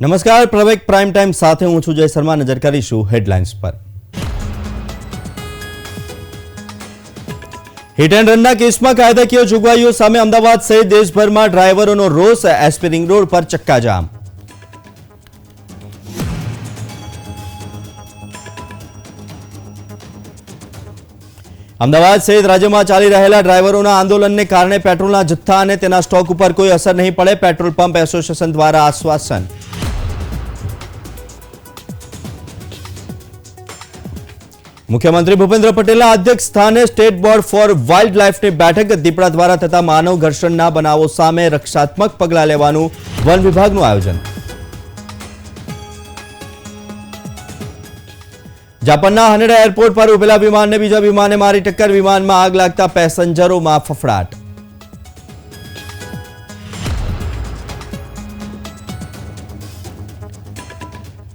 નમસ્કાર પ્રવેક prime time સાથે હું છું જય શર્મા નજર કરીશું હેડલાઇન્સ પર હિટ એન્ડ રનના કેસમાં કાયદાકીય જોગવાઈઓ સામે અમદાવાદ સહિત દેશભરમાં ડ્રાઈવરોનો રોષ એસ્પિરિંગ રોડ પર ચક્કાજામ અમદાવાદ સહિત રાજ્યમાં ચાલી રહેલા ડ્રાઈવરોના આંદોલનને કારણે પેટ્રોલના જથ્થા અને તેના સ્ટોક ઉપર કોઈ અસર નહીં પડે પેટ્રોલ પંપ એસોસિએશન દ્વારા આશ્વાસન મુખ્યમંત્રી ભૂપેન્દ્ર પટેલના અધ્યક્ષ સ્થાને સ્ટેટ બોર્ડ ફોર વાઇલ્ડ લાઇફની બેઠક દીપડા દ્વારા થતા માનવ ઘર્ષણના બનાવો સામે રક્ષાત્મક પગલાં લેવાનું વન વિભાગનું આયોજન. જાપાનના હનેડા એરપોર્ટ પર ઉભેલા વિમાનને બીજા વિમાને મારી ટક્કર, વિમાનમાં આગ લાગતા પેસેન્જરોમાં ફફડાટ.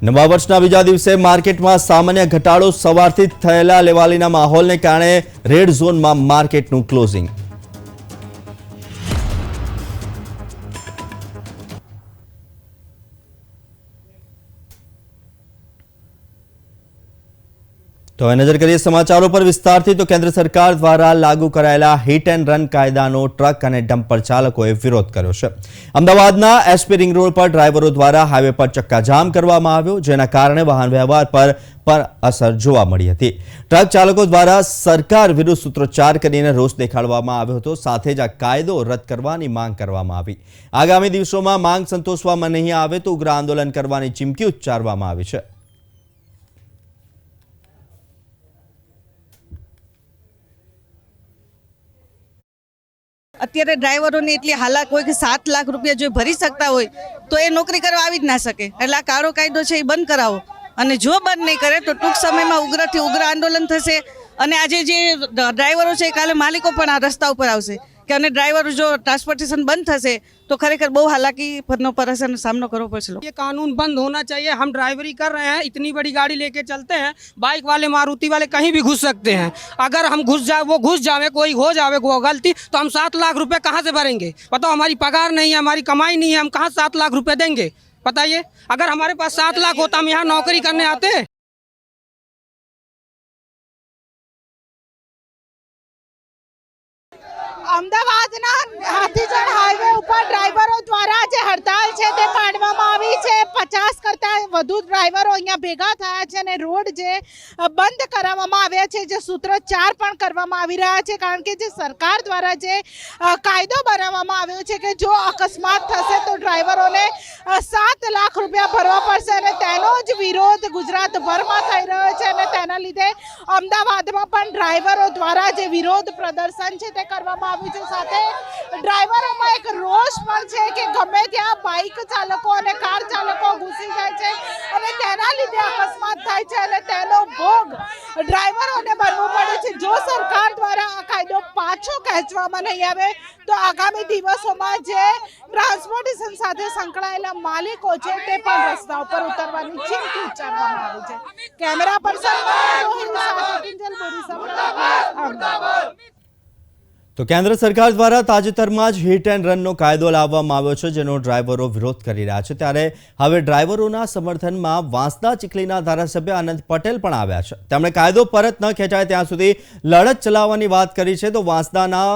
નવા વર્ષના બીજા દિવસે માર્કેટમાં સામાન્ય ઘટાડો સવારથી થયેલા લેવાલીના માહોલને કારણે રેડ ઝોનમાં માર્કેટનું ક્લોઝિંગ. તો હવે નજર કરીએ સમાચારો પર વિસ્તારથી, તો કેન્દ્ર સરકાર દ્વારા લાગુ કરાયેલા હિટ એન્ડ રન કાયદાનો ટ્રક અને ડમ્પર ચાલકોએ વિરોધ કર્યો છે. અમદાવાદના એસપી રિંગ રોડ પર ડ્રાઈવરો દ્વારા હાઈવે પર ચક્કાજામ કરવામાં આવ્યો, જેના કારણે વાહન વ્યવહાર પર પણ અસર જોવા મળી હતી. ટ્રક ચાલકો દ્વારા સરકાર વિરુદ્ધ સૂત્રોચ્ચાર કરીને રોષ દેખાડવામાં આવ્યો હતો, સાથે જ આ કાયદો રદ કરવાની માંગ કરવામાં આવી. આગામી દિવસોમાં માંગ સંતોષવામાં નહીં આવે તો ઉગ્ર આંદોલન કરવાની ચીમકી ઉચ્ચારવામાં આવી છે. અત્યારે ડ્રાઈવરોની એટલી હાલાક હોય કે સાત લાખ રૂપિયા જો ભરી શકતા હોય, તો એ નોકરી કરવા આવી જ ના શકે. એટલે આ કાળો કાયદો છે એ બંધ કરાવો. અને જો બંધ નહીં કરે, તો ટૂંક સમયમાં ઉગ્રથી ઉગ્ર આંદોલન થશે. અને આજે જે ડ્રાઈવરો છે કાલે માલિકો પણ આ રસ્તા ઉપર આવશે. કે અને ડ્રાઈવરો જો ટ્રાન્સપોર્ટેશન બંધ થશે તો ખરેખર બહુ હાલાકી પરનો પરેશાનનો સામનો કરવો પડશે ये कानून बंद होना चाहिए हम ड्राइवरी कर रहे हैं इतनी बड़ी गाड़ी लेके चलते हैं बाइक वाले मारुति वाले कहीं भी घुस सकते हैं अगर हम घुस जाए वो घुस जावे कोई हो जावे वो गलती तो हम सात लाख रुपए कहाँ से भरेंगे बताओ हमारी पगार नहीं है हमारी कमाई नहीं है हम कहाँ सात लाख रुपए देंगे बताइए अगर हमारे पास सात लाख होता हम यहाँ नौकरी करने आते અમદાવાદના હાથીજણ હાઈવે ઉપર ડ્રાઈવરો દ્વારા જે હડતાલ છે તે પાડવામાં આવી છે. પચાસ કરતાં વધુ ડ્રાઈવરો અહીંયા ભેગા થયા છે અને રોડ જે બંધ કરાવવામાં આવ્યા છે, જે સૂત્રોચ્ચાર પણ કરવામાં આવી રહ્યા છે. કારણ કે જે સરકાર દ્વારા જે કાયદો બનાવવામાં આવ્યો છે કે જો અકસ્માત થશે તો ડ્રાઈવરોને સાત લાખ રૂપિયા ભરવા પડશે અને તેનો જ વિરોધ ગુજરાતભરમાં થઈ રહ્યો છે અને તેના લીધે અમદાવાદમાં પણ ડ્રાઈવરો દ્વારા જે વિરોધ પ્રદર્શન છે તે કરવામાં આવ્યું છે સાથે. ડ્રાઈવરોમાં એક રોષ પણ છે કે ગમે ત્યાં બાઇક ચાલકો અને કાર ચાલકો ઘૂસી જાય છે અને તેના લીધે અકસ્માત થાય છે અને તેનો ભોગ ડ્રાઈવરોને બનવું પડે છે. જો સરકાર દ્વારા આ કાયદો પાછો ખેંચવામાં નહીં આવે, તો આગામી દિવસોમાં જે ટ્રાન્સપોર્ટેશન સાથે સંકળાયેલા માલિકો છે તે પણ રસ્તા ઉપર ઉતરવાની ચીમકી ઉચ્ચારવામાં આવી છે. કેમેરા પર્સન સાથે કિંજલ અમદાવાદ. તો કેન્દ્ર સરકાર દ્વારા તાજેતરમાં જ હિટ એન્ડ રનનો કાયદો લાવવામાં આવ્યો છે, જેનો ડ્રાઈવરો વિરોધ કરી રહ્યા છે. ત્યારે હવે ડ્રાઈવરોના સમર્થનમાં વાંસદા ચીખલીના ધારાસભ્ય આનંદ પટેલ પણ આવ્યા છે. તેમણે કાયદો પરત ન ખેંચાય ત્યાં સુધી લડત ચલાવવાની વાત કરી છે. તો વાંસદાના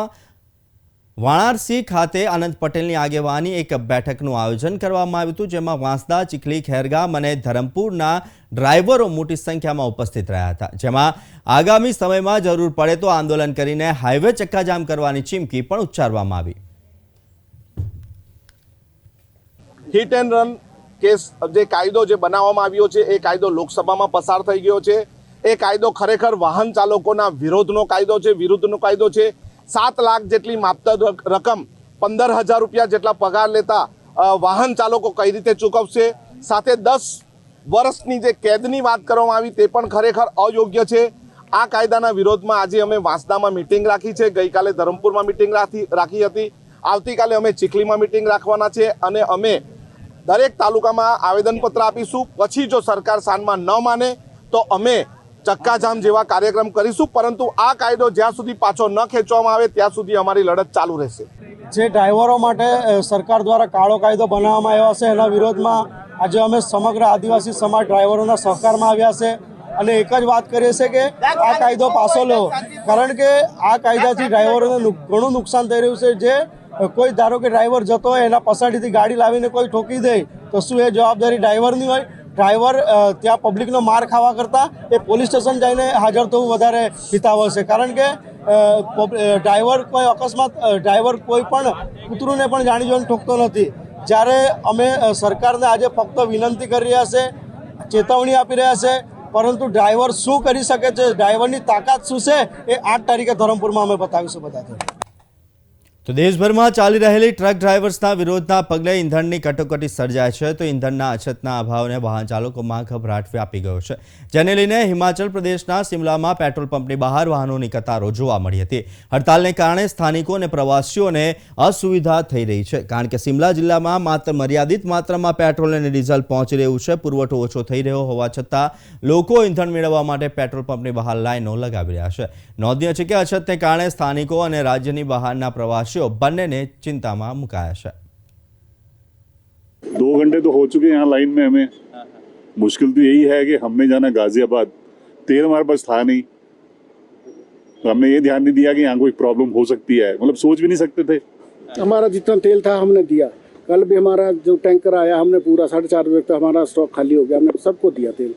વાણારસી ખાતે આનંદ પટેલની આગેવાની એક બેઠકનું આયોજન કરવામાં આવ્યું હતું, જેમાં વાંસદા, ચીખલી, ખેરગામ અને ધરમપુરના ડ્રાઈવરો મોટી સંખ્યામાં ઉપસ્થિત રહ્યા હતા. જેમાં આગામી સમયમાં જરૂર પડે તો આંદોલન કરીને હાઈવે ચક્કાજામ કરવાની ચીમકી પણ ઉચ્ચારવામાં આવી. હિટ એન્ડ રન કેસ, જે કાયદો જે બનાવવામાં આવ્યો છે, એ કાયદો લોકસભામાં પસાર થઈ ગયો છે. એ કાયદો ખરેખર વાહન ચાલકોના વિરોધનો કાયદો છે, વિરુદ્ધનો કાયદો છે. સાત લાખ જેટલી માપતા રક- રકમ પંદર હજાર રૂપિયા જેટલા પગાર લેતા વાહન ચાલકો કઈ રીતે ચૂકવશે? સાથે દસ વર્ષની જે કેદની વાત કરવામાં આવી તે પણ ખરેખર અયોગ્ય છે. આ કાયદાના વિરોધમાં આજે અમે વાંસદામાં મિટિંગ રાખી છે. ગઈકાલે ધરમપુરમાં મિટિંગ રાખી રાખી હતી. આવતીકાલે અમે ચીખલીમાં મિટિંગ રાખવાના છે અને અમે દરેક તાલુકામાં આવેદનપત્ર આપીશું. પછી જો સરકાર સાનમાં ન માને, તો અમે ચક્કાજામ જેવા કાર્યક્રમ કરીશું, પરંતુ આ કાયદો જ્યાં સુધી પાછો ન ખેંચવામાં આવે, ત્યાં સુધી અમારી લડત ચાલુ રહેશે. જે ડ્રાઈવરો માટે સરકાર દ્વારા કાળો કાયદો બનાવવામાં આવ્યો છે, એના વિરોધમાં આજે અમે સમગ્ર આદિવાસી સમાજ ડ્રાઈવરોના સહકારમાં આવ્યા છે. અને એક જ વાત કરીએ છીએ કે આ કાયદો પાછો લો. કારણ કે આ કાયદાથી ડ્રાઈવરોને ઘણું નુકસાન થઈ રહ્યું છે. જે કોઈ ધારો કે ડ્રાઈવર જતો હોય, એના પછાડીથી ગાડી લાવીને કોઈ ઠોકી દે, તો શું એ જવાબદારી ડ્રાઈવરની હોય? ડ્રાઈવર ત્યાં પબ્લિકનો માર ખાવા કરતાં એ પોલીસ સ્ટેશન જઈને હાજર થવું વધારે હિતાવ હશે કારણ કે ડ્રાઈવર કોઈ અકસ્માત ડ્રાઈવર કોઈ પણ કૂતરુંને પણ જાણી જોઈને ઠોકતો નથી. જ્યારે અમે સરકારને આજે ફક્ત વિનંતી કરી રહ્યા છે, ચેતવણી આપી રહ્યા છે, પરંતુ ડ્રાઈવર શું કરી શકે છે, ડ્રાઈવરની તાકાત શું છે, એ આઠ તારીખે ધરમપુરમાં અમે બતાવીશું બધાને તો દેશભરમાં ચાલી રહેલી ટ્રક ડ્રાઈવર્સના વિરોધના પગલે ઇંધણની કટોકટી સર્જાય છે, તો ઇંધણના અછતના અભાવને વાહન ચાલકોમાં ગભરાટ વ્યાપી ગયો છે. જેને લઈને હિમાચલ પ્રદેશના સિમલામાં પેટ્રોલ પંપની બહાર વાહનોની કતારો જોવા મળી હતી. હડતાલને કારણે સ્થાનિકો અને પ્રવાસીઓને અસુવિધા થઈ રહી છે, કારણ કે સિમલા જિલ્લામાં માત્ર મર્યાદિત માત્રામાં પેટ્રોલ અને ડીઝલ પહોંચી રહ્યું છે, પુરવઠો ઓછો થઈ રહ્યો હોવા છતાં લોકો ઇંધણ મેળવવા માટે પેટ્રોલ પંપની બહાર લાઈનો લગાવી રહ્યા છે. નોંધનીય છે કે અછતને કારણે સ્થાનિકો અને રાજ્યની બહારના પ્રવાસીઓ બંનેને ચિંતામાં મુકાયા છે दो घंटे तो हो चुके हैं यहाँ लाइन में हमें मुश्किल तो यही है कि हमने जाना गाजियाबाद तेल हमारे पास था नहीं तो हमने ये ध्यान नहीं दिया कि यहाँ कोई प्रॉब्लम हो सकती है मतलब सोच भी नहीं सकते थे हमारा जितना तेल था हमने दिया कल भी हमारा जो टैंकर आया हमने पूरा साढ़े चार बजे तक हमारा स्टॉक खाली हो गया हमने सबको दिया तेल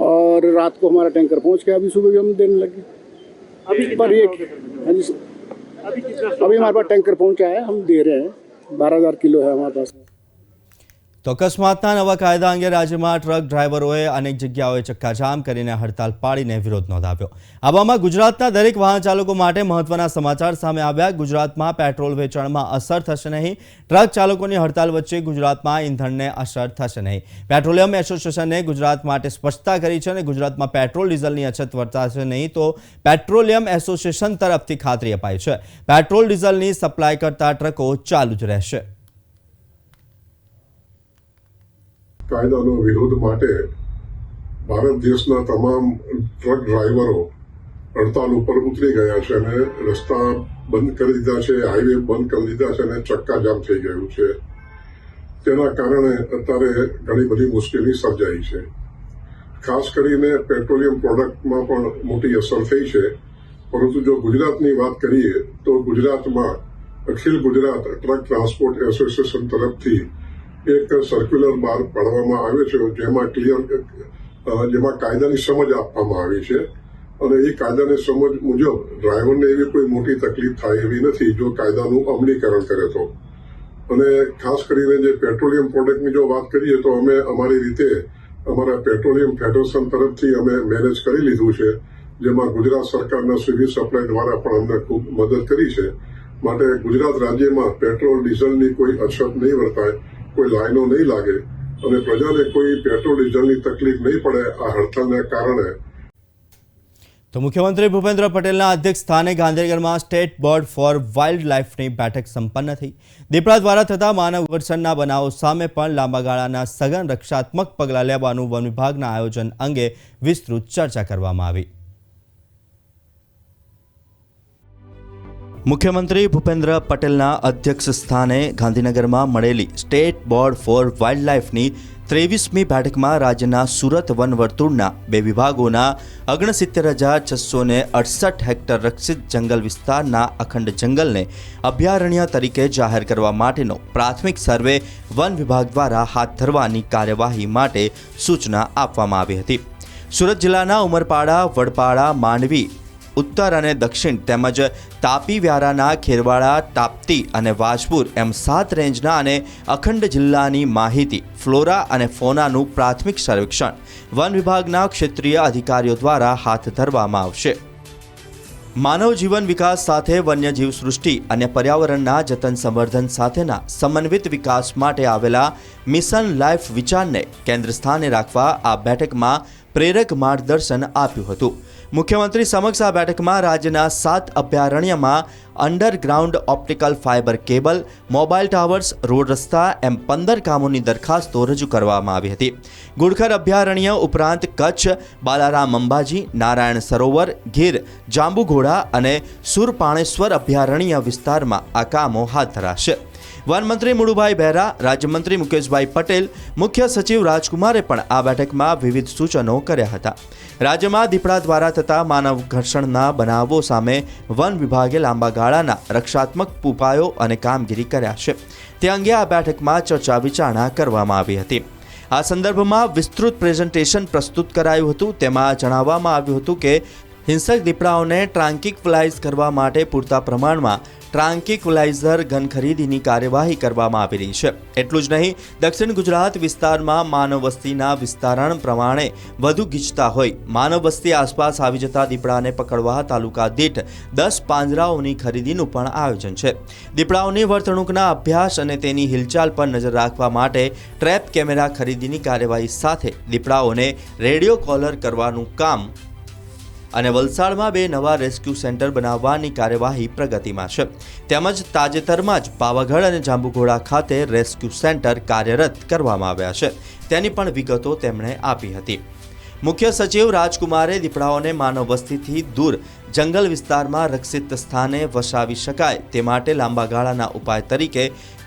और रात को हमारा टैंकर पहुंच गया अभी सुबह भी हम देने लगे अभी पर ये हाँ जी अभी हमारे पास टैंकर पहुंचा है हम दे रहे हैं बारह हजार किलो है हमारे पास તો અકસ્માતના નવા કાયદા અંગે રાજ્યમાં ટ્રક ડ્રાઈવરોએ અનેક જગ્યાઓએ ચક્કાજામ કરીને હડતાલ પાડીને વિરોધ નોંધાવ્યો. આવામાં ગુજરાતના દરેક વાહન ચાલકો માટે મહત્વના સમાચાર સામે આવ્યા. ગુજરાતમાં પેટ્રોલ વેચાણમાં અસર થશે નહીં. ટ્રક ચાલકોની હડતાલ વચ્ચે ગુજરાતમાં ઇંધણને અસર થશે નહીં. પેટ્રોલિયમ એસોસિએશને ગુજરાત માટે સ્પષ્ટતા કરી છે અને ગુજરાતમાં પેટ્રોલ, ડીઝલની અછત વર્તાશે નહીં તો પેટ્રોલિયમ એસોસિએશન તરફથી ખાતરી અપાઈ છે. પેટ્રોલ, ડીઝલની સપ્લાય કરતા ટ્રકો ચાલુ જ રહેશે. કાયદાનો વિરોધ માટે ભારત દેશના તમામ ટ્રક ડ્રાઈવરો હડતાલ ઉપર ઉતરી ગયા છે અને રસ્તા બંધ કરી દીધા છે, હાઈવે બંધ કરી દીધા છે અને ચક્કાજામ થઈ ગયું છે. તેના કારણે અત્યારે ઘણી બધી મુશ્કેલી સર્જાઈ છે. ખાસ કરીને પેટ્રોલિયમ પ્રોડક્ટમાં પણ મોટી અસર થઈ છે. પરંતુ જો ગુજરાતની વાત કરીએ તો ગુજરાતમાં Akhil Gujarat truck transport association તરફથી એક સર્ક્યુલર બહાર પાડવામાં આવ્યો છે જેમાં ક્લિયર જેમાં કાયદાની સમજ આપવામાં આવી છે. અને એ કાયદાની સમજ મુજબ ડ્રાઈવરને એવી કોઈ મોટી તકલીફ થાય એવી નથી જો કાયદાનું અમલીકરણ કરે તો. અને ખાસ કરીને જે પેટ્રોલિયમ પ્રોડક્ટની જો વાત કરીએ તો અમે અમારી રીતે અમારા પેટ્રોલિયમ ફેડરેશન તરફથી અમે મેનેજ કરી લીધું છે, જેમાં ગુજરાત સરકારના સિવિલ સપ્લાય દ્વારા પણ અમને ખૂબ મદદ કરી છે. માટે ગુજરાત રાજ્યમાં પેટ્રોલ ડીઝલની કોઈ અછત નહીં વર્તાય. કોઈ લાઈનો નહીં લાગે અને પ્રજાને કોઈ પેટ્રોલ, ડીઝલની તકલીફ નહીં પડે આ હડતાલને કારણે. તો મુખ્યમંત્રી ભૂપેન્દ્ર પટેલના અધ્યક્ષ સ્થાને ગાંધીનગરમાં સ્ટેટ બોર્ડ ફોર વાઇલ્ડ લાઇફની બેઠક સંપન્ન થઈ. દીપડા દ્વારા થતા માનવ ઘર્ષણના બનાવો સામે પણ લાંબા ગાળાના સઘન રક્ષાત્મક પગલાં લેવાનું વન વિભાગના આયોજન અંગે વિસ્તૃત ચર્ચા કરવામાં આવી. મુખ્યમંત્રી ભૂપેન્દ્ર પટેલના અધ્યક્ષ સ્થાને ગાંધીનગરમાં મળેલી સ્ટેટ બોર્ડ ફોર વાઇલ્ડ લાઇફની ત્રેવીસમી બેઠકમાં રાજ્યના સુરત વન વર્તુળના બે વિભાગોના અગણસિત્તેર હજાર છસો ને અડસઠ હેક્ટર રક્ષિત જંગલ વિસ્તારના અખંડ જંગલને અભયારણ્ય તરીકે જાહેર કરવા માટેનો પ્રાથમિક સર્વે વન વિભાગ દ્વારા હાથ ધરવાની કાર્યવાહી માટે સૂચના આપવામાં આવી હતી. સુરત જિલ્લાના ઉમરપાડા, વડપાડા, માંડવી ઉત્તર અને દક્ષિણ તેમજ તાપી વ્યારાના ખેરવાડા, તાપ્તી અને વાજપુર એમ સાત રેન્જના અને અખંડ જિલ્લાની માહિતી, ફ્લોરા અને ફોનાનું પ્રાથમિક સર્વેક્ષણ વન વિભાગના ક્ષેત્રીય અધિકારીઓ દ્વારા હાથ ધરવામાં આવશે. માનવ જીવન વિકાસ સાથે વન્યજીવ સૃષ્ટિ અને પર્યાવરણના જતન સંવર્ધન સાથેના સમન્વિત વિકાસ માટે આવેલા મિશન લાઈફ વિચારને કેન્દ્ર સ્થાને રાખવા આ બેઠકમાં પ્રેરક માર્ગદર્શન આપ્યું હતું. મુખ્યમંત્રી સમક્ષ આ બેઠકમાં રાજ્યના સાત અભયારણ્યમાં underground optical fibre cable mobile towers road રસ્તા એમ પંદર કામોની દરખાસ્તો રજૂ કરવામાં આવી હતી. ગુડખર અભયારણ્ય ઉપરાંત કચ્છ, બાલારામ અંબાજી, નારાયણ સરોવર, ગીર, જાંબુઘોડા અને સુરપાણેશ્વર અભયારણ્ય વિસ્તારમાં આ કામો હાથ ધરાશે. વનમંત્રી મુળુભાઈ બહેરા રાજ્યમંત્રી મુકેશભાઈ પટેલ, મુખ્ય સચિવ રાજકુમારે પણ આ બેઠકમાં વિવિધ સૂચનો કર્યા હતા. રાજ્યમાં દીપડા દ્વારા થતા માનવ ઘર્ષણના બનાવો સામે વન વિભાગે લાંબા ગાળાના રક્ષાત્મક ઉપાયો અને કામગીરી કર્યા છે. તે અંગે આ બેઠકમાં ચર્ચા વિચારણા કરવામાં આવી હતી. આ સંદર્ભમાં વિસ્તૃત પ્રેઝન્ટેશન પ્રસ્તુત કરાયું હતું. તેમાં જણાવવામાં આવ્યું હતું કે હિંસક દીપડાઓને ટ્રાન્કિકવલાઇઝ કરવા માટે પૂરતા પ્રમાણમાં ટ્રાન્કિકવલાઇઝર ગન ખરીદીની કાર્યવાહી કરવામાં આવી રહી છે. એટલું જ નહીં, દક્ષિણ ગુજરાત વિસ્તારમાં માનવ વસ્તીના વિસ્તારણ પ્રમાણે વધુ ગીચતા હોય. માનવ વસ્તી આસપાસ આવી જતા દીપડાને પકડવા તાલુકા દીઠ દસ પાંજરાઓની ખરીદીનું પણ આયોજન છે. દીપડાઓની વર્તણૂકના અભ્યાસ અને તેની હિલચાલ પર નજર રાખવા માટે ટ્રેપ કેમેરા ખરીદીની કાર્યવાહી સાથે દીપડાઓને રેડિયો કોલર કરવાનું કામ અને વલસાડમાં બે નવા રેસ્ક્યુ સેન્ટર બનાવવાની કાર્યવાહી પ્રગતિમાં છે. તેમજ તાજેતરમાં જ પાવાગઢ અને જાંબુઘોડા ખાતે રેસ્ક્યુ સેન્ટર કાર્યરત કરવામાં આવ્યા છે. તેની પણ વિગતો તેમણે આપી હતી. મુખ્ય સચિવ રાજકુમારે દીપડાઓને માનવ વસ્તીથી દૂર, જંગલ વિસ્તારમાં રક્ષિત સ્થાને વસાવી શકાય તે માટે લાંબા ગાળાના ઉપાય તરીકે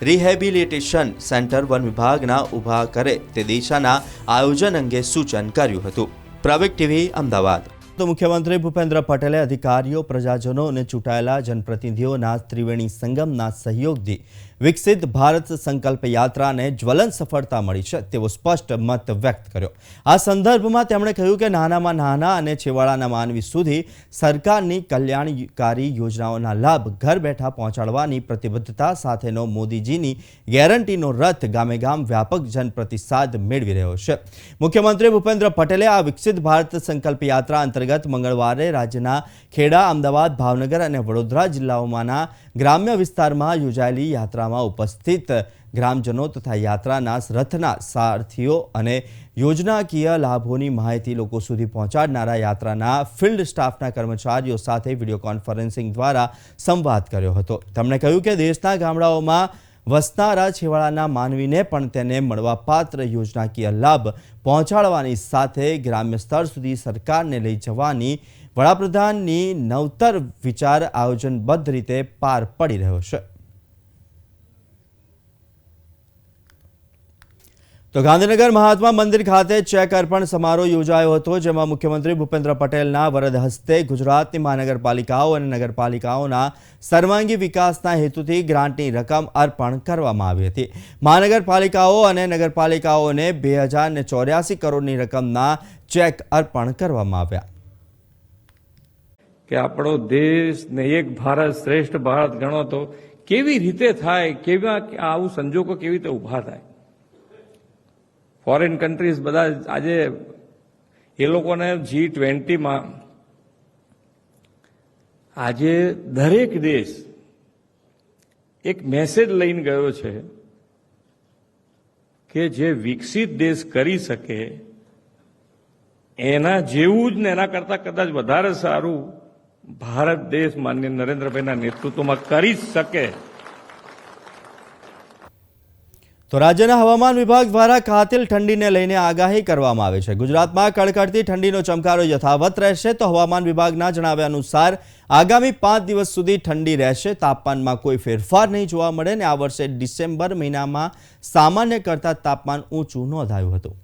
રિહેબિલિટેશન સેન્ટર વન વિભાગના ઊભા કરે તે દિશાના આયોજન અંગે સૂચન કર્યું હતું. પ્રવેક ટીવી અમદાવાદ. તો મુખ્યમંત્રી ભૂપેન્દ્ર પટેલે અધિકારીઓ પ્રજાજનો અને ચૂંટાયેલા જનપ્રતિનિધિઓના ત્રિવેણી સંગમના સહયોગથી વિકસિત ભારત સંકલ્પ યાત્રાને જ્વલન સફળતા મળી છે, તેવો સ્પષ્ટ મત વ્યક્ત કર્યો. આ સંદર્ભમાં તેમણે કહ્યું કે નાનામાં નાના અને છેવાડાના માનવી સુધી સરકારની કલ્યાણકારી યોજનાઓના લાભ ઘર બેઠા પહોંચાડવાની પ્રતિબદ્ધતા સાથેનો મોદીજીની ગેરંટીનો રથ ગામે ગામ વ્યાપક જનપ્રતિસાદ મેળવી રહ્યો છે. મુખ્યમંત્રી ભૂપેન્દ્ર પટેલે આ વિકસિત ભારત સંકલ્પ યાત્રા અંતર્ગત મંગળવારે રાજ્યના ખેડા, અમદાવાદ, ભાવનગર અને વડોદરા જિલ્લાઓમાંના ગ્રામ્ય વિસ્તારમાં યોજાયેલી યાત્રામાં ઉપસ્થિત ગ્રામજનો તથા યાત્રાના રથના સારથીઓ અને યોજનાકીય લાભોની માહિતી લોકો સુધી પહોંચાડનારા યાત્રાના ફિલ્ડ સ્ટાફના કર્મચારીઓ સાથે વીડિયો કોન્ફરન્સિંગ દ્વારા સંવાદ કર્યો હતો. તેમણે કહ્યું કે દેશના ગામડાઓમાં વસનારા છેવાડાના માનવીને પણ તેને મળવાપાત્ર યોજનાકીય લાભ પહોંચાડવાની સાથે ગ્રામ્ય સ્તર સુધી સરકારને લઈ જવાની વડાપ્રધાનની નવતર વિચાર આયોજનબદ્ધ રીતે પાર પડી રહ્યો છે. તો ગાંધીનગર મહાત્મા મંદિર ખાતે ચેક અર્પણ સમારોહ યોજાયો હતો, જેમાં મુખ્યમંત્રી ભૂપેન્દ્ર પટેલના વરદ હસ્તે ગુજરાતની મહાનગરપાલિકાઓ અને નગરપાલિકાઓના સર્વાંગી વિકાસના હેતુથી ગ્રાન્ટની રકમ અર્પણ કરવામાં આવી હતી. મહાનગરપાલિકાઓ અને નગરપાલિકાઓને બે હજાર ને ચોર્યાસી કરોડની રકમના ચેક અર્પણ કરવામાં આવ્યા. કે આપણો દેશ ને એક ભારત શ્રેષ્ઠ ભારત ગણો તો કેવી રીતે થાય, કેવા, આવું સંજોગો કેવી રીતે ઊભા થાય? ફોરેન કન્ટ્રીઝ બધા આજે એ લોકોને જી ટ્વેન્ટીમાં આજે દરેક દેશ એક મેસેજ લઈને ગયો છે કે જે વિકસિત દેશ કરી શકે, એના જેવું જ ને એના કરતા કદાચ વધારે સારું ભારત દેશ માન્ય નરેન્દ્રભાઈના નેતૃત્વમાં કરી શકે. તો રાજ્યના હવામાન વિભાગ દ્વારા કાતિલ ઠંડીને લઈને આગાહી કરવામાં આવી છે. ગુજરાતમાં કડકડતી ઠંડીનો ચમકારો યથાવત રહેશે તો હવામાન વિભાગના જણાવ્યા અનુસાર આગામી પાંચ દિવસ સુધી ઠંડી રહેશે. તાપમાનમાં કોઈ ફેરફાર નહીં જોવા મળે ને આ વર્ષે ડિસેમ્બર મહિનામાં સામાન્ય કરતાં તાપમાન ઊંચું નોંધાયું હતું.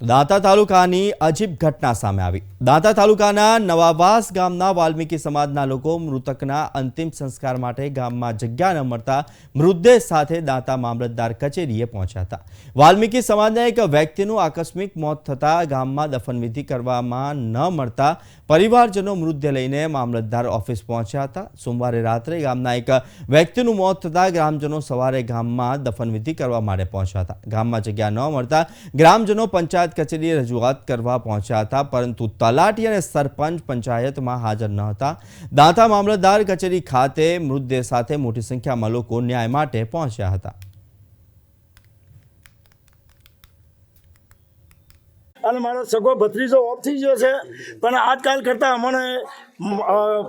દાંતા તાલુકાની અજીબ ઘટના સામે આવી. દાંતા તાલુકાના નવાવાસ ગામના વાલ્મીકી સમાજના લોકો મૃતકના અંતિમ સંસ્કાર માટે ગામમાં જગ્યા ન મળતા મૃતદેહ સાથે દાંતા મામલતદાર કચેરીએ પહોંચ્યા હતા. વાલ્મીકી સમાજના એક વ્યક્તિનું આકસ્મિક મોત થતાં ગામમાં દફનવિધિ કરવામાં ન મળતા પરિવારજનો મૃતદેહ લઈને મામલતદાર ઓફિસ પહોંચ્યા હતા. સોમવારે રાત્રે ગામના એક વ્યક્તિનું મોત થતાં ગ્રામજનો સવારે ગામમાં દફનવિધિ કરવા માટે પહોંચ્યા હતા. ગામમાં જગ્યા ન મળતા ગ્રામજનો પંચાયત કચેરીએ રજૂઆત કરવા પહોંચ્યા હતા, પરંતુ તલાટી અને સરપંચ પંચાયતમાં હાજર ન હતા. દાંતા મામલતદાર કચેરી ખાતે મૃતદેહ સાથે મોટી સંખ્યામાં લોકો ન્યાય માટે પહોંચ્યા હતા. અને મારો સગો ભત્રીજો ઓફ થઈ ગયો છે. પણ આજકાલ કરતાં અમને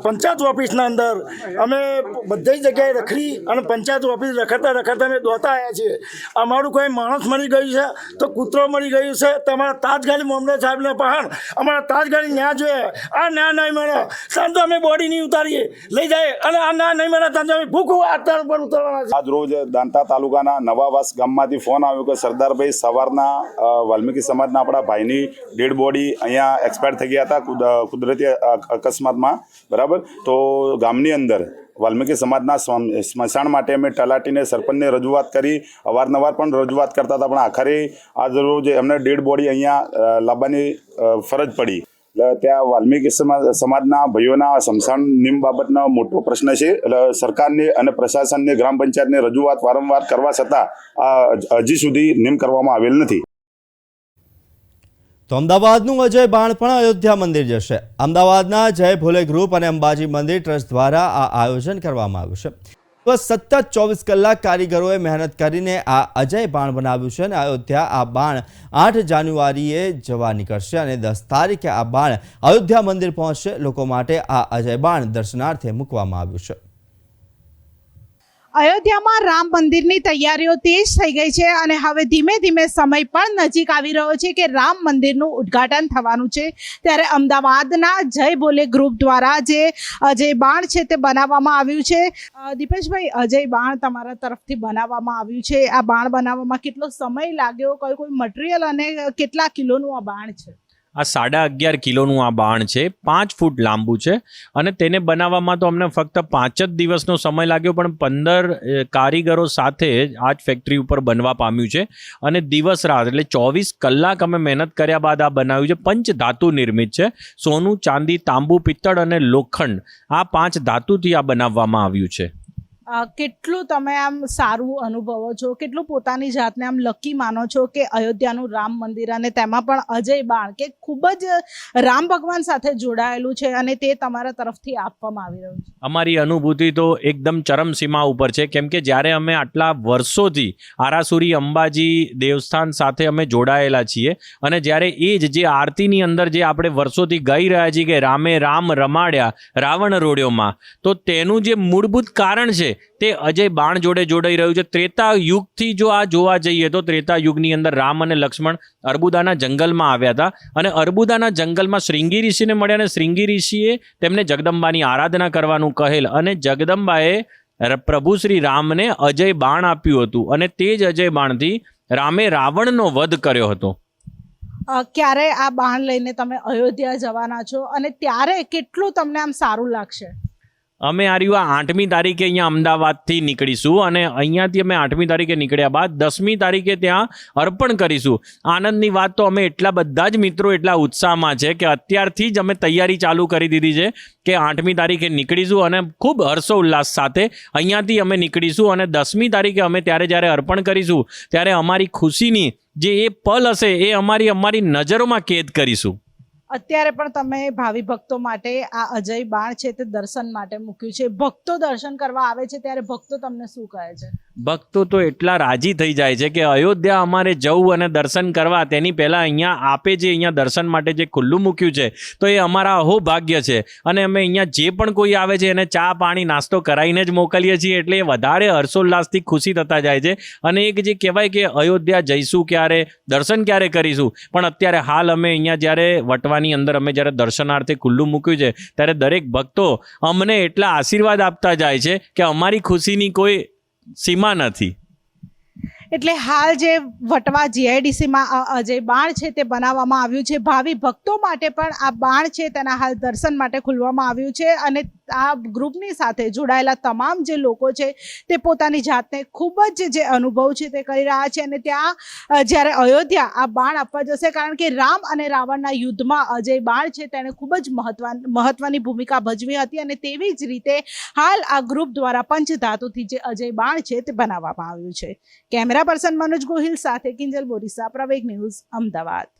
પંચાયત ઓફિસના અંદર અમે બધી જગ્યાએ રખડી અને પંચાયત ઓફિસ રખડતા રખડતા અમે દોતા આવ્યા છીએ. અમારું કોઈ માણસ મળી ગયું છે તો કૂતરો મળી ગયું છે તો અમારા તાજગાલી મામલે સાહેબને પહાણ અમારા તાજગાડી ન્યા જોઈએ. આ ન્યા નહીં મળે. સાંજ અમે બોડી નહીં ઉતારીએ. લઈ જાય અને આ ના નહીં મળે, સાંજે અમે ભૂખ આતર પર ઉતરવાના છે આજ રોજ દાંતા તાલુકાના નવાવાસ ગામમાંથી ફોન આવ્યો કે સરદારભાઈ સવારના વાલ્મીકી સમાજના આપણા ભાઈની ડેડ બોડી અહીંયા એક્સપાયર થઈ ગયા હતા. કુદરતી અ- અકસ્માતમાં બરાબર? તો ગામની અંદર વાલ્મીકી સમાજના સ્મ- સ્મશાન માટે અમે તલાટીને, સરપંચને રજૂઆત કરી. અવારનવાર પણ રજૂઆત કરતા હતા, પણ આખરે આજ રોજ એમને ડેડ બોડી અહીંયા લાવવાની ફરજ પડી. એટલે ત્યાં વાલ્મીકી સમાજ સમાજના ભાઈઓના સ્મશાન નિમ બાબતનો મોટો પ્રશ્ન છે. એટલે સરકારને અને પ્રશાસનને ગ્રામ પંચાયતને રજૂઆત વારંવાર કરવા છતાં હજી સુધી નિમ કરવામાં આવેલ નથી. તો અમદાવાદનું અજય બાણ પણ અયોધ્યા મંદિર જશે. અમદાવાદના જય ભોલે ગ્રુપ અને અંબાજી મંદિર ટ્રસ્ટ દ્વારા આ આયોજન કરવામાં આવ્યું છે. તો સતત ચોવીસ કલાક કારીગરોએ મહેનત કરીને આ અજય બાણ બનાવ્યું છે અને અયોધ્યા આ બાણ આઠ જાન્યુઆરીએ જવા નીકળશે અને દસ તારીખે આ બાણ અયોધ્યા મંદિર પહોંચશે. લોકો માટે આ અજય બાણ દર્શનાર્થે મૂકવામાં આવ્યું છે. અયોધ્યામાં રામ મંદિરની તૈયારીઓ તેજ થઈ ગઈ છે અને હવે ધીમે ધીમે સમય પણ નજીક આવી રહ્યો છે કે રામ મંદિરનું ઉદ્ઘાટન થવાનું છે. ત્યારે અમદાવાદના જય બોલે ગ્રુપ દ્વારા જે અજય બાણ છે તે બનાવવામાં આવ્યું છે. દીપેશભાઈ અજય બાણ તમારા તરફથી બનાવવામાં આવ્યું છે, આ બાણ બનાવવામાં કેટલો સમય લાગ્યો? કયું કોઈ મટીરિયલ અને કેટલા કિલોનું આ બાણ છે? આ સાડા અગિયાર કિલોનું આ બાણ છે, પાંચ ફૂટ લાંબુ છે અને તેને બનાવવામાં તો અમને ફક્ત પાંચ જ દિવસનો સમય લાગ્યો, પણ પંદર કારીગરો સાથે આ જ ફેક્ટરી ઉપર બનવા પામ્યું છે અને દિવસ રાત, એટલે ચોવીસ કલાક અમે મહેનત કર્યા બાદ આ બનાવ્યું છે. પંચ ધાતુ નિર્મિત છે, સોનું, ચાંદી, તાંબુ, પિત્તળ અને લોખંડ આ પાંચ ધાતુથી આ બનાવવામાં આવ્યું છે. કેટલું તમે આમ સારું અનુભવો છો? કેટલું પોતાની જાતને આમ લકી માનો છો કે અયોધ્યાનું રામ મંદિર અને તેમાં પણ અજય બાણ કે ખૂબ જ રામ ભગવાન સાથે જોડાયેલું છે અને તે તમારા તરફથી આપવામાં આવી રહ્યું છે? અમારી અનુભૂતિ તો એકદમ ચરમસીમા ઉપર છે. કેમ કે જ્યારે અમે આટલા વર્ષોથી આરાસુરી, અંબાજી દેવસ્થાન સાથે અમે જોડાયેલા છીએ અને જ્યારે એ જ જે આરતીની અંદર જે આપણે વર્ષોથી ગઈ રહ્યા છીએ કે રામે રામ રમાડ્યા રાવણ રોડ્યોમાં, તો તેનું જે મૂળભૂત કારણ છે તે અજય બાણ જોડે જોડાઈ રહ્યું છે. ત્રેતા યુગથી જો આ જોવા જઈએ તો ત્રેતા યુગની અંદર રામ અને લક્ષ્મણ અર્બુદાના જંગલમાં આવ્યા હતા અને અર્બુદાના જંગલમાં શ્રીંગી ઋષિને મળ્યા અને શ્રીંગી ઋષિએ તેમને જગદંબાની આરાધના કરવાનું કહેલ અને જગદંબાએ પ્રભુ શ્રી રામને અજય બાણ આપ્યું હતું અને તે જ અજય બાણથી રામે રાવણનો વધ કર્યો હતો. ક્યારે આ બાણ લઈને તમે અયોધ્યા જવાના છો અને ત્યારે કેટલું તમને આમ સારું લાગશે? અમે આ રહ્યું આઠમી તારીખે અહીંયા અમદાવાદથી નીકળીશું અને અહીંયાથી અમે આઠમી તારીખે નીકળ્યા બાદ દસમી તારીખે ત્યાં અર્પણ કરીશું. આનંદની વાત તો અમે એટલા બધા જ મિત્રો એટલા ઉત્સાહમાં છે કે અત્યારથી જ અમે તૈયારી ચાલુ કરી દીધી છે કે આઠમી તારીખે નીકળીશું અને ખૂબ હર્ષોલ્લાસ સાથે અહીંયાથી અમે નીકળીશું અને દસમી તારીખે અમે ત્યારે જ્યારે અર્પણ કરીશું, ત્યારે અમારી ખુશીની જે એ પલ હશે એ અમારી અમારી નજરોમાં કેદ કરીશું. અત્યારે પણ તમે ભાવિ ભક્તો માટે આ અજય બાણ છે તે દર્શન માટે મૂક્યું છે. ભક્તો દર્શન કરવા આવે છે ત્યારે ભક્તો તમને શું કહે છે? ભક્તો તો એટલા રાજી થઈ જાય છે કે અયોધ્યા અમારે જવું અને દર્શન કરવા, તેની પહેલાં અહીંયા આપે જે અહીંયા દર્શન માટે જે ખુલ્લું મૂક્યું છે, તો એ અમારા અહોભાગ્ય છે. અને અમે અહીંયા જે પણ કોઈ આવે છે, એને ચા, પાણી, નાસ્તો કરાવીને જ મોકલીએ છીએ, એટલે એ વધારે હર્ષોલ્લાસથી ખુશી થતા જાય છે. અને એક જે કહેવાય કે અયોધ્યા જઈશું ક્યારે, દર્શન ક્યારે કરીશું, પણ અત્યારે હાલ અમે અહીંયા જ્યારે વટવાની અંદર અમે જ્યારે દર્શનાર્થે ખુલ્લું મૂક્યું છે, ત્યારે દરેક ભક્તો અમને એટલા આશીર્વાદ આપતા જાય છે કે અમારી ખુશીની કોઈ સીમા નથી એટલે હાલ જે વટવા જીઆઈડીસીમાં અજય બાણ છે તે બનાવવામાં આવ્યું છે, ભાવિ ભક્તો માટે પણ આ બાણ છે તેના હાલ દર્શન માટે ખુલવામાં આવ્યું છે અને આ ગ્રુપની સાથે જોડાયેલા તમામ જે લોકો છે તે પોતાની જાતને ખૂબ જ જે અનુભવ છે તે કરી રહ્યા છે અને ત્યાં જ્યારે અયોધ્યા આ બાણ આપવા જશે, કારણ કે રામ અને રાવણના યુદ્ધમાં અજય બાણ છે તેણે ખૂબ જ મહત્વ મહત્વની ભૂમિકા ભજવી હતી અને તેવી જ રીતે હાલ આ ગ્રુપ દ્વારા પંચધાતુથી જે અજય બાણ છે તે બનાવવામાં આવ્યું છે. કેમેરા પર્સન મનોજ ગોહિલ સાથે કિંજલ બોરીસા, પ્રવેગ ન્યૂઝ, અમદાવાદ.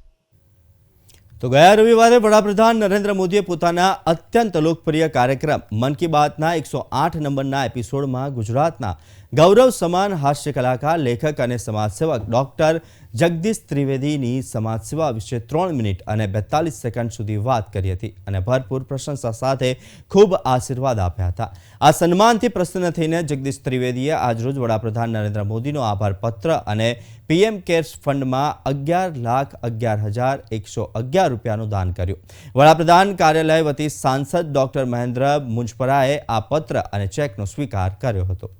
તો ગયા રવિવારે વડાપ્રધાન નરેન્દ્ર મોદીએ પોતાના અત્યંત લોકપ્રિય કાર્યક્રમ મન કી બાતના એકસો આઠ નંબરના એપિસોડમાં ગુજરાતના ગૌરવ સમાન હાસ્ય કલાકાર લેખક અને સમાજસેવક ડોક્ટર જગદીશ ત્રિવેદીની સમાજ સેવા વિશે ત્રણ મિનિટ અને બેતાલીસ સેકન્ડ સુધી વાત કરી હતી અને ભરપૂર પ્રશંસા સાથે ખૂબ આશીર્વાદ આપ્યા હતા. આ સન્માનથી પ્રસન્ન થઈને જગદીશ ત્રિવેદીએ આજરોજ વડાપ્રધાન નરેન્દ્ર મોદીનો આભાર પત્ર અને પીએમ કેર્સ ફંડમાં અગિયાર લાખ અગિયાર હજાર એકસો અગિયાર રૂપિયાનું દાન કર્યું. વડાપ્રધાન કાર્યાલય વતી સાંસદ ડોક્ટર મહેન્દ્ર મુંજપરાએ આ પત્ર અને ચેકનો સ્વીકાર કર્યો હતો.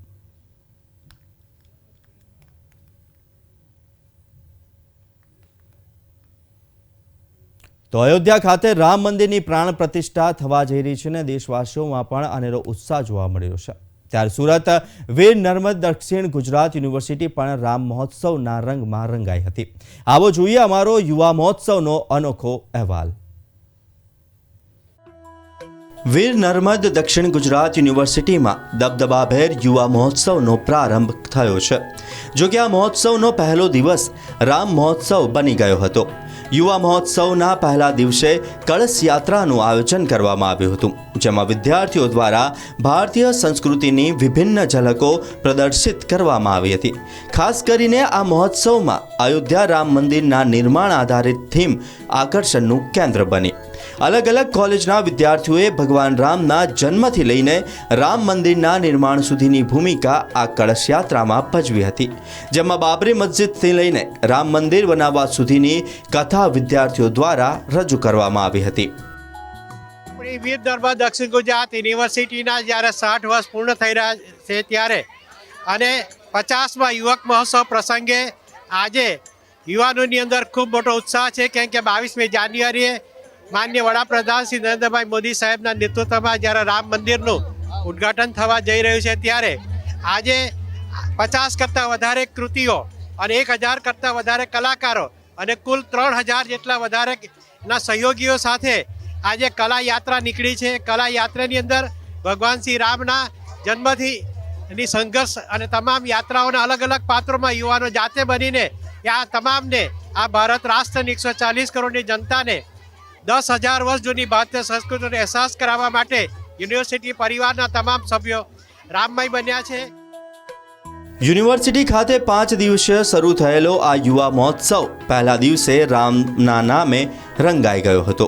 તો અયોધ્યા ખાતે રામ મંદિરની પ્રાણ પ્રતિષ્ઠા થવા જઈ રહી છે અને દેશવાસીઓમાં પણ અનેરો ઉત્સાહ જોવા મળી છે. ત્યારે સુરત, વીર નર્મદ, દક્ષિણ ગુજરાત યુનિવર્સિટી પણ રામ મહોત્સવના રંગમાં રંગાઈ હતી. આવો જોઈએ અમારો યુવા મહોત્સવનો અનોખો અહેવાલ. વીર નર્મદ, દક્ષિણ ગુજરાત યુનિવર્સિટીમાં દબદબાભેર યુવા મહોત્સવનો પ્રારંભ થયો છે. જો કે આ મહોત્સવનો પહેલો દિવસ રામ મહોત્સવ બની ગયો હતો. યુવા મહોત્સવના પહેલા દિવસે કળશ યાત્રાનું આયોજન કરવામાં આવ્યું હતું, જેમાં વિદ્યાર્થીઓ દ્વારા ભારતીય સંસ્કૃતિની વિભિન્ન ઝલકો પ્રદર્શિત કરવામાં આવી હતી. ખાસ કરીને આ મહોત્સવમાં અયોધ્યા રામ મંદિરના નિર્માણ આધારિત થીમ આકર્ષણનું કેન્દ્ર બની. અલગ અલગ કોલેજના વિદ્યાર્થીઓએ ભગવાન રામના જન્મથી લઈને રામ મંદિરના નિર્માણ સુધીની ભૂમિકા આ કળશ યાત્રામાં ભજવી હતી, જેમાં બાબરી મસ્જિદથી લઈને રામ મંદિર બનાવવા સુધીની કથા વિદ્યાર્થીઓ દ્વારા રજૂ કરવામાં આવી હતી. વીર દક્ષિણ ગુજરાત યુનિવર્સિટીના જ્યારે સાઠ વર્ષ પૂર્ણ થઈ રહ્યા છે ત્યારે અને પચાસમાં યુવક મહોત્સવ પ્રસંગે આજે યુવાનોની અંદર ખૂબ મોટો ઉત્સાહ છે, કેમ કે બાવીસમી જાન્યુઆરીએ માન્ય વડાપ્રધાન શ્રી નરેન્દ્રભાઈ મોદી સાહેબના નેતૃત્વમાં જ્યારે રામ મંદિરનું ઉદ્ઘાટન થવા જઈ રહ્યું છે ત્યારે આજે પચાસ કરતાં વધારે કૃતિઓ અને એક હજાર કરતાં વધારે કલાકારો અને કુલ ત્રણ હજાર જેટલા વધારે ના સહયોગીઓ સાથે આજે કલા યાત્રા નીકળી છે. કલા યાત્રાની અંદર ભગવાન શ્રી રામના જન્મથી એની સંઘર્ષ અને તમામ યાત્રાઓના અલગ અલગ પાત્રોમાં યુવાનો જાતે બનીને આ તમામને આ ભારત રાષ્ટ્રની એકસો ચાલીસ કરોડની જનતાને દસ હજાર વર્ષ જૂની ભારતીય સંસ્કૃતિનો અહેસાસ કરાવવા માટે યુનિવર્સિટી પરિવારના તમામ સભ્યો રામમય બન્યા છે. યુનિવર્સિટી ખાતે પાંચ દિવસીય શરૂ થયેલો આ યુવા મહોત્સવ પહેલા દિવસે રામના નામે રંગાઈ ગયો હતો.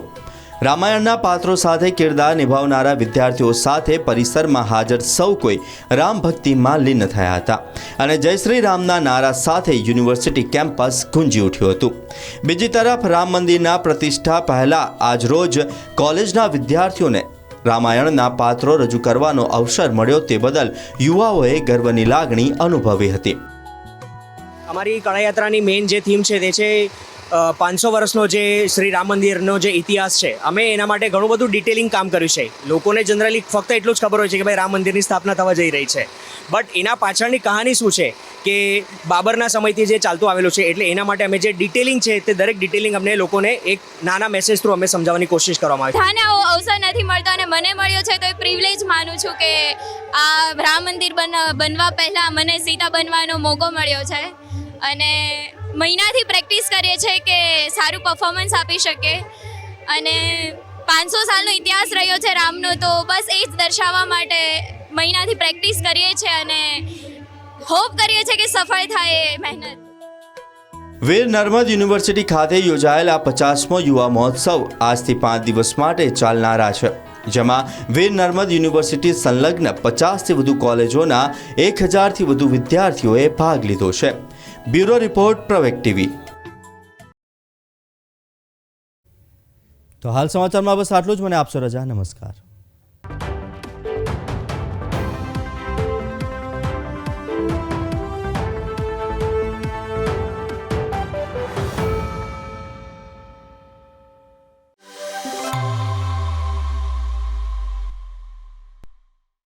રામાયણના પાત્રો સાથે કિરદાર નિભાવનારા વિદ્યાર્થીઓ સાથે પરિસરમાં હાજર સૌ કોઈ રામ ભક્તિમાં લીન થયા હતા. અને જય શ્રી રામના નારા સાથે યુનિવર્સિટી કેમ્પસ ગુંજી ઉઠ્યું હતું. બીજી તરફ રામ મંદિરના પ્રતિષ્ઠા પહેલા આજરોજ કોલેજના વિદ્યાર્થીઓને રામાયણના પાત્રો રજૂ કરવાનો અવસર મળ્યો તે બદલ યુવાઓએ ગર્વની લાગણી અનુભવી હતી. અમારી કળાયાત્રાની મેઇન જે થીમ છે તે છે પાંચસો વર્ષનો જે શ્રી રામ મંદિરનો જે ઇતિહાસ છે, અમે એના માટે ઘણું બધું ડિટેલિંગ કામ કર્યું છે. લોકોને જનરલી ફક્ત એટલું જ ખબર હોય છે કે ભાઈ રામ મંદિરની સ્થાપના થવા જઈ રહી છે. બટ એના પાછળની કહાની શું છે કે બાબરના સમયથી જે ચાલતું આવેલું છે, એટલે એના માટે અમે જે ડિટેલિંગ છે તે દરેક ડિટેલિંગ અમને લોકોને એક નાના મેસેજ થ્રુ અમે સમજાવવાની કોશિશ કરવામાં આવી. છે અવસર નથી મળતો અને મને મળ્યો છે તો એ પ્રિવિલેજ માનું છું કે આ રામ મંદિર બન, બનવા પહેલાં મને સીતા બનવાનો મોકો મળ્યો છે. અને મહિનાથી પ્રેક્ટિસ કરીએ છીએ કે સારું પરફોર્મન્સ આપી શકે. અને પાંચસો સાલનો ઇતિહાસ રહ્યો છે રામનો, તો બસ એ જ દર્શાવવા માટે મહિનાથી પ્રેક્ટિસ કરીએ છીએ અને હોપ કરીએ છીએ કે સફળ થાય એ મહેનત. વીર નર્મદ યુનિવર્સિટી ખાતે યોજાયેલા પચાસમો યુવા મહોત્સવ આજથી પાંચ દિવસ માટે ચાલનારા છે, જેમાં વીર નર્મદ યુનિવર્સિટી સંલગ્ન પચાસથી વધુ કોલેજોના એક હજારથી વધુ વિદ્યાર્થીઓએ ભાગ લીધો છે. Bureau report Pravek TV. તો હાલ સમાચારમાં બસ આટલું જ. મને આપશો રજા. નમસ્કાર.